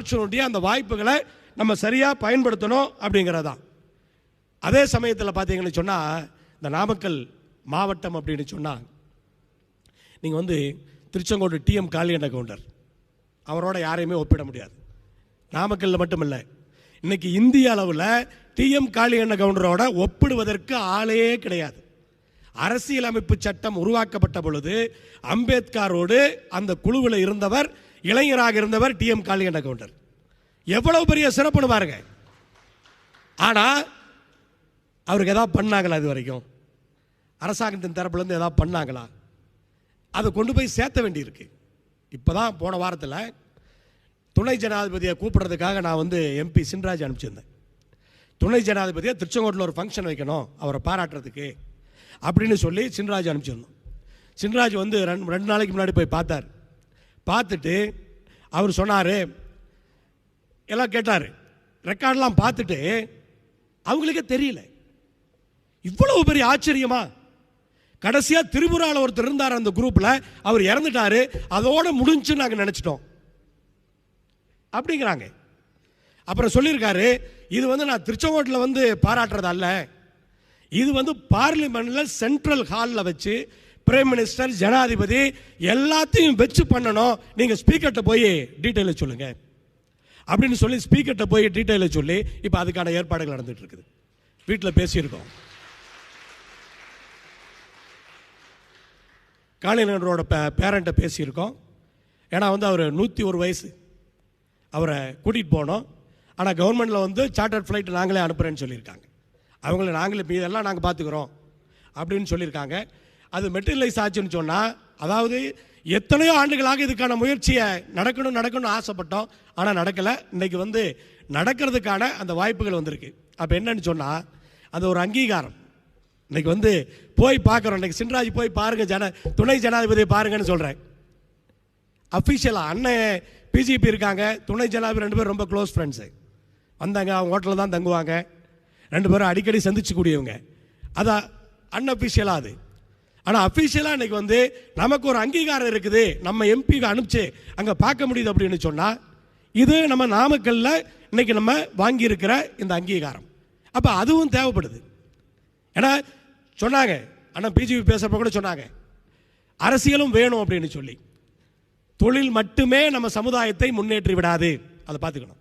Opportunity அந்த வாய்ப்புகளை நம்ம சரியாக பயன்படுத்தணும் அப்படிங்கிறதான் அதே சமயத்தில் பார்த்தீங்கன்னு சொன்னால் இந்த நாமக்கல் மாவட்டம் அப்படின்னு சொன்னால் நீங்கள் வந்து திருச்செங்கோடு டிஎம் காளியண்ண கவுண்டர். அவரோட யாரையுமே ஒப்பிட முடியாது. நாமக்கல்ல மட்டும் இல்லை இன்னைக்கு இந்திய அளவில் டிஎம் காளியண்ண கவுண்டரோட ஒப்பிடுவதற்கு ஆளே கிடையாது. அரசியலமைப்பு சட்டம் உருவாக்கப்பட்ட பொழுது அம்பேத்கரோடு அந்த குழுவில் இருந்தவர் இளைஞராக இருந்தவர் டிஎம் காளிகண்ட கவுண்டர் எவ்வளவு பெரிய சிறப்புன்னு பாருங்க. ஆனால் அவருக்கு எதாவது பண்ணாங்களா இது வரைக்கும்? அரசாங்கத்தின் தரப்புலேருந்து எதாவது பண்ணாங்களா? அதை கொண்டு போய் சேர்த்த வேண்டியிருக்கு. இப்போ தான் போன வாரத்தில் துணை ஜனாதிபதியை கூப்பிடுறதுக்காக நான் வந்து எம்பி சின்ராஜ் அனுப்பிச்சிருந்தேன். துணை ஜனாதிபதியை திருச்செங்கோட்டில் ஒரு ஃபங்க்ஷன் வைக்கணும் அவரை பாராட்டுறதுக்கு அப்படின்னு சொல்லி சின்ராஜ் அனுப்பிச்சிருந்தோம். சின்ராஜ் வந்து ரெண்டு ரெண்டு நாளைக்கு முன்னாடி போய் பார்த்தார். பார்த்துட்டு அவர் சொன்னார் எல்லாம் கேட்டார். ரெக்கார்ட்லாம் பார்த்துட்டு அவங்களுக்கே தெரியல. இவ்வளவு பெரிய ஆச்சரியமா? கடைசியாக திரிபுரால ஒருத்தர் இருந்தார் அந்த குரூப்பில் அவர் இறந்துட்டாரு. அதோடு முடிஞ்சு நாங்கள் நினச்சிட்டோம். அப்படிங்கிறாங்க. அப்புறம் சொல்லியிருக்காரு இது வந்து நான் திருச்செங்கோட்டில் வந்து பாராட்டுறது அல்ல. இது வந்து பார்லிமெண்ட்டில் சென்ட்ரல் ஹாலில் வச்சு பிரைம் மினிஸ்டர் ஜனாதிபதி எல்லாத்தையும் வச்சு பண்ணணும். நீங்க ஸ்பீக்கர்கிட்ட போய் டீட்டெயில சொல்லுங்க. அப்படின்னு சொல்லி ஸ்பீக்கர்கிட்ட போய் டீட்டெயில சொல்லி இப்போ அதுக்கான ஏற்பாடுகள் நடந்துட்டு இருக்குது. வீட்டில் பேசியிருக்கோம். காளிநகரோட பே பேரண்ட்டை பேசியிருக்கோம். ஏன்னா வந்து அவர் நூற்றி ஒரு வயசு. அவரை கூட்டிகிட்டு போனோம். ஆனால் கவர்மெண்ட்டில் வந்து சார்ட்டர் ஃப்ளைட் நாங்களே அனுப்புகிறேன்னு சொல்லியிருக்காங்க. அவங்கள நாங்களே இதெல்லாம் நாங்கள் பார்த்துக்குறோம் அப்படின்னு சொல்லியிருக்காங்க. அது மெட்டீரியலைஸ் ஆச்சுன்னு சொன்னால் அதாவது எத்தனையோ ஆண்டுகளாக இதுக்கான முயற்சியை நடக்கணும் நடக்கணும்னு ஆசைப்பட்டோம் ஆனால் நடக்கலை. இன்னைக்கு வந்து நடக்கிறதுக்கான அந்த வாய்ப்புகள் வந்திருக்கு. அப்போ என்னன்னு சொன்னால் அது ஒரு அங்கீகாரம். இன்னைக்கு வந்து போய் பார்க்குறோம். இன்றைக்கி சின்ராஜ் போய் பாருங்க ஜன துணை ஜனாதிபதியை பாருங்கன்னு சொல்கிறேன் அஃபிஷியலாக அண்ணன் பிஜிபி இருக்காங்க. துணை ஜனாதிபதி ரெண்டு பேரும் ரொம்ப க்ளோஸ் ஃப்ரெண்ட்ஸு வந்தாங்க அவங்க ஹோட்டலில் தான் தங்குவாங்க. ரெண்டு பேரும் அடிக்கடி சந்திச்சுக்கூடியவங்க. அதான் அன்அஃபிஷியலாக அது. ஆனால் அஃபிஷியலாக இன்றைக்கி வந்து நமக்கு ஒரு அங்கீகாரம் இருக்குது. நம்ம எம்பிக்கு அனுப்பிச்சு அங்கே பார்க்க முடியுது அப்படின்னு சொன்னால் இது நம்ம நாமக்கல்ல இன்னைக்கு நம்ம வாங்கியிருக்கிற இந்த அங்கீகாரம். அப்போ அதுவும் தேவைப்படுது. ஏன்னா சொன்னாங்க. ஆனால் பிஜிபி பேசுகிறப்ப கூட சொன்னாங்க. அரசியலும் வேணும் அப்படின்னு சொல்லி. தொழில் மட்டுமே நம்ம சமுதாயத்தை முன்னேற்றி விடாது. அதை பார்த்துக்கணும்.